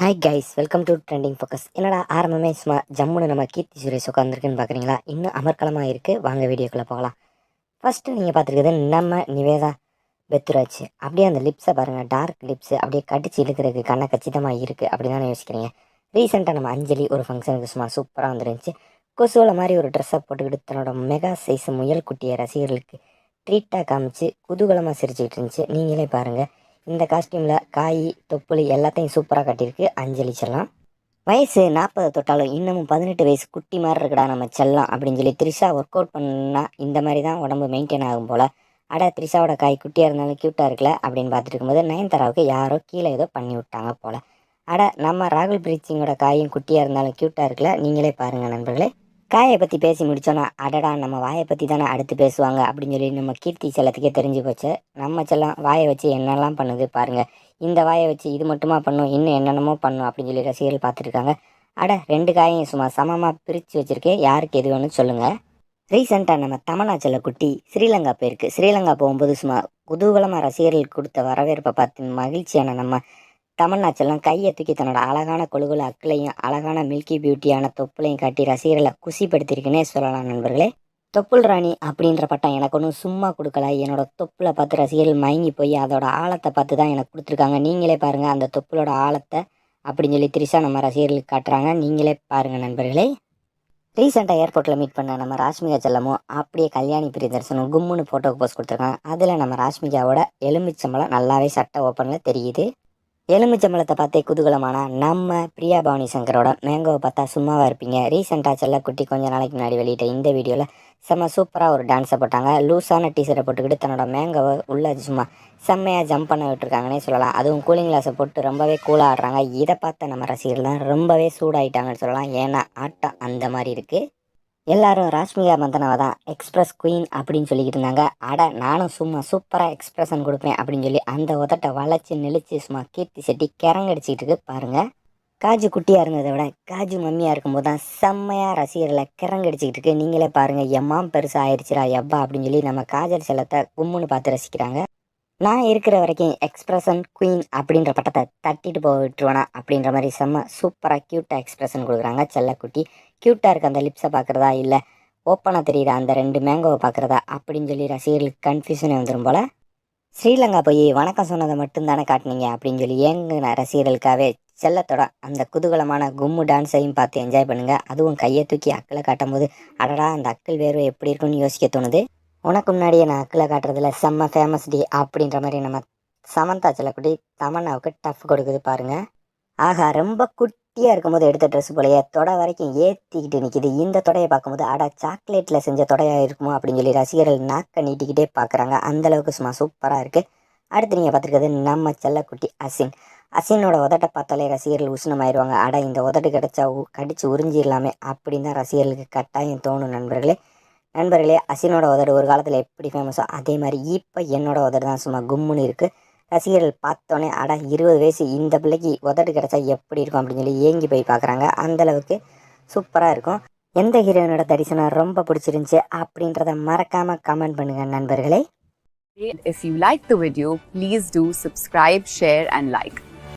Hi guys welcome to trending focus என்னடா ஆரம்பமே சும்மா ஜம்முன்னு நம்ம கீர்த்தி சுரேஷ் உட்காந்துருக்குன்னு பார்க்குறீங்களா இன்னும் அமர்க்கலமாக இருக்குது வாங்க வீடியோக்குள்ளே போகலாம். ஃபஸ்ட்டு நீங்கள் பார்த்துருக்குது நம்ம நிவேதா பெத்துராஜ் அப்படியே அந்த லிப்ஸை பாருங்கள் டார்க் லிப்ஸ் அப்படியே கடிச்சு இழுக்கிறதுக்கு கண்ணை கச்சிதமாக இருக்குது அப்படி தானே யோசிக்கிறீங்க. ரீசெண்டாக நம்ம அஞ்சலி ஒரு ஃபங்க்ஷனுக்கு சும்மா சூப்பராக வந்துருந்துச்சு. கொசுவில் மாதிரி ஒரு ட்ரெஸ்ஸை போட்டுக்கிட்டு தன்னோட மெகா சைஸ் முயல் குட்டியை ரசிகர்களுக்கு ட்ரீட்டாக காமிச்சு குதூகலமாக சிரிச்சுக்கிட்டு இருந்துச்சு. நீங்களே பாருங்கள் இந்த காஸ்டியூமில் காய் தொப்புளி எல்லாத்தையும் சூப்பராக கட்டியிருக்கு. அஞ்சலி வயசு நாற்பது தொட்டாலும் இன்னமும் பதினெட்டு வயசு குட்டி மாதிரி இருக்குடா நம்ம செல்லாம் அப்படின்னு சொல்லி த்ரிஷா ஒர்க் அவுட் பண்ணால் இந்த மாதிரி தான் உடம்பு மெயின்டைன் ஆகும் போல். அட த்ரிஷாவோட காய் குட்டியாக இருந்தாலும் க்யூட்டாக இருக்குல்ல அப்படின்னு பார்த்துட்டு இருக்கும்போது நயன்தாராவுக்கு யாரோ கீழே ஏதோ பண்ணி விட்டாங்க போல். அட நம்ம ராகுல் பிரீத் காயும் குட்டியாக இருந்தாலும் க்யூட்டாக இருக்குல்ல? நீங்களே பாருங்கள் நண்பர்களே. காயை பற்றி பேசி முடித்தோன்னா அடடா நம்ம வாயை பற்றி தானே அடுத்து பேசுவாங்க அப்படின்னு சொல்லி நம்ம கீர்த்தி செல்லத்துக்கே தெரிஞ்சு போச்சு. நம்ம செல்லம் வாயை வச்சு என்னெல்லாம் பண்ணுது பாருங்கள் இந்த வாயை வச்சு இது மட்டுமா பண்ணும் இன்னும் என்னென்னமோ பண்ணும் அப்படின்னு சொல்லி ரசிகர்கள் பார்த்துருக்காங்க. அட ரெண்டு காயையும் சும்மா சமமாக பிரித்து வச்சுருக்கேன். யாருக்கு எது வேணும்னு சொல்லுங்கள் ரீசெண்டாக நம்ம தமனா செல்லக்குட்டி ஸ்ரீலங்கா போயிருக்கு. ஸ்ரீலங்கா போகும்போது சும்மா குதூகலமாக ரசிகர்களுக்கு கொடுத்த வரவேற்பை பார்த்து மகிழ்ச்சியான நம்ம தமிழ்நாச்செல்லாம் கையை தூக்கி தன்னோட அழகான கொழுகுல அக்களையும் அழகான மில்கி பியூட்டியான தொப்புளையும் காட்டி ரசிகர்களை குசிப்படுத்திருக்குன்னே சொல்லலாம் நண்பர்களே. தொப்புள் ராணி அப்படின்ற பட்டம் எனக்கு ஒன்றும் சும்மா கொடுக்கல. என்னோட தொப்புளை பார்த்து ரசிகர்கள் மயங்கி போய் அதோட ஆழத்தை பார்த்து தான் எனக்கு கொடுத்துருக்காங்க. நீங்களே பாருங்கள் அந்த தொப்புளோட ஆழத்தை அப்படின்னு சொல்லி திரிஷா நம்ம ரசிகர்களுக்கு காட்டுறாங்க. நீங்களே பாருங்கள் நண்பர்களே. ரீசெண்டாக ஏர்போர்ட்டில் மீட் பண்ண நம்ம ராஷ்மிகா செல்லமும் அப்படியே கல்யாணி பிரியதர்சனும் கும்முன்னு ஃபோட்டோக்கு போஸ்ட் கொடுத்துருக்காங்க. அதில் நம்ம ராஷ்மிகாவோட எலுமிச்சம்பளம் நல்லாவே சட்டை ஓப்பனில் தெரியுது. எலுமிச்சம்பழத்தை பார்த்தே குதூகலமான நம்ம பிரியா பவானி சங்கரோட மேங்கோவை பார்த்தா சும்மாவாக இருப்பீங்க. ரீசெண்டாக செல்லக்குட்டி கொஞ்சம் நாளைக்கு முன்னாடி வெளியிட்ட இந்த வீடியோவில் செம்ம சூப்பராக ஒரு டான்ஸை போட்டாங்க. லூஸான டீஷர்ட்டை போட்டுக்கிட்டு தன்னோட மேங்கோவை உள்ள சும்மா செம்மையாக ஜம்ப் பண்ண விட்டுருக்காங்கன்னே சொல்லலாம். அதுவும் கூலிங் கிளாஸை போட்டு ரொம்பவே கூலாக ஆடுறாங்க. இதை பார்த்த நம்ம ரசிகர்கள் தான் ரொம்பவே சூடாயிட்டாங்கன்னு சொல்லலாம். ஏன்னா ஆட்டம் அந்த மாதிரி இருக்குது எல்லாரும் ராஷ்மிகா மந்தனாவை தான் எக்ஸ்பிரஸ் குயின் அப்படின்னு சொல்லிக்கிட்டு இருந்தாங்க அட நானும் சும்மா சூப்பராக எக்ஸ்பிரஷன் கொடுப்பேன் அப்படின்னு சொல்லி அந்த உதட்டை வளைச்சி நெளிச்சு சும்மா கீர்த்தி செட்டி கிறங்கடிச்சிக்கிட்டு இருக்கு பாருங்க. காஜு குட்டியாக இருந்ததை விட காஜு மம்மியாக இருக்கும்போது தான் செம்மையாக ரசிகர்களை கிறங்கடிச்சிக்கிட்டு இருக்கு நீங்களே பாருங்கள் எம்மாம் பெருசாக ஆயிடுச்சுரா எவ்வா அப்படின்னு சொல்லி நம்ம காஜல் செல்லத்தை கும்முன்னு பார்த்து ரசிக்கிறாங்க. நான் இருக்கிற வரைக்கும் எக்ஸ்பிரஷன் குயின் அப்படின்ற பட்டத்தை தட்டிட்டு போக விட்டுருவேனா அப்படின்ற மாதிரி செம்ம சூப்பராக க்யூட்டாக எக்ஸ்பிரஷன் கொடுக்குறாங்க செல்லக்குட்டி. க்யூட்டாக இருக்க அந்த லிப்ஸை பார்க்குறதா இல்லை ஓப்பனாக தெரியுதா? அந்த ரெண்டு மேங்கோவை பார்க்குறதா அப்படின்னு சொல்லி ரசிகர்களுக்கு கன்ஃபியூஷனே வந்துடும் போல். ஸ்ரீலங்கா போய் வணக்கம் சொன்னதை மட்டும்தானே காட்டினீங்க? அப்படின்னு சொல்லி ஏங்குன ரசிகர்களுக்காகவே செல்லத்தோட அந்த குதூகலமான கும்மு டான்ஸையும் பார்த்து என்ஜாய் பண்ணுங்கள் அதுவும் கையை தூக்கி அக்களை காட்டும் போது அடடா அந்த அக்கள் வேர்வை எப்படி இருக்குன்னு யோசிக்க தோணுது. உனக்கு முன்னாடியே நான் அக்களை காட்டுறதுல செம்ம ஃபேமஸ் டி அப்படின்ற மாதிரி நம்ம சமந்தா செல்லக்குடி தமன்னாவுக்கு டஃப் கொடுக்குது பாருங்கள் ஆகா ரொம்ப குட் குட்டியாக இருக்கும்போது எடுத்த ட்ரெஸ் போலயே தொடை வரைக்கும் ஏற்றிக்கிட்டு நிற்கிது இந்த தொடையை பார்க்கும்போது அட சாக்லேட்டில் செஞ்ச தொடையாக இருக்குமோ அப்படின்னு சொல்லி ரசிகர்கள் நாக்க நீட்டிக்கிட்டே பார்க்குறாங்க. அந்தளவுக்கு சும்மா சூப்பராக இருக்குது அடுத்து நீங்கள் பார்த்துருக்கிறது நம்ம செல்லக்குட்டி அசின். அசினோட உதட்டை பார்த்தாலே ரசிகர்கள் உஷ்ணமாயிருவாங்க. அட இந்த உதட்டு கிடச்சா உ- கடிச்சு உறிஞ்சிடலாமே அப்படின்னு தான் ரசிகர்களுக்கு கட்டாயம் தோணும் நண்பர்களே. நண்பர்களே அசினோட உதடு ஒரு காலத்தில் எப்படி ஃபேமஸோ அதே மாதிரி இப்போ என்னோட உதடு தான் சும்மா கும்முன்னு இருக்குது ரசிகர்கள் பார்த்தோன்னே அட இருபது வயசு இந்த பிள்ளைக்கு உதடு கிடச்சா எப்படி இருக்கும் அப்படின்னு சொல்லி ஏங்கி போய் பார்க்குறாங்க. அந்தளவுக்கு சூப்பராக இருக்கும். எந்த ஹீரோயினோட தரிசனம் ரொம்ப பிடிச்சிருந்துச்சு அப்படின்றத மறக்காமல் கமெண்ட் பண்ணுங்கள் நண்பர்களே. If you like the video, please do subscribe, share, and like.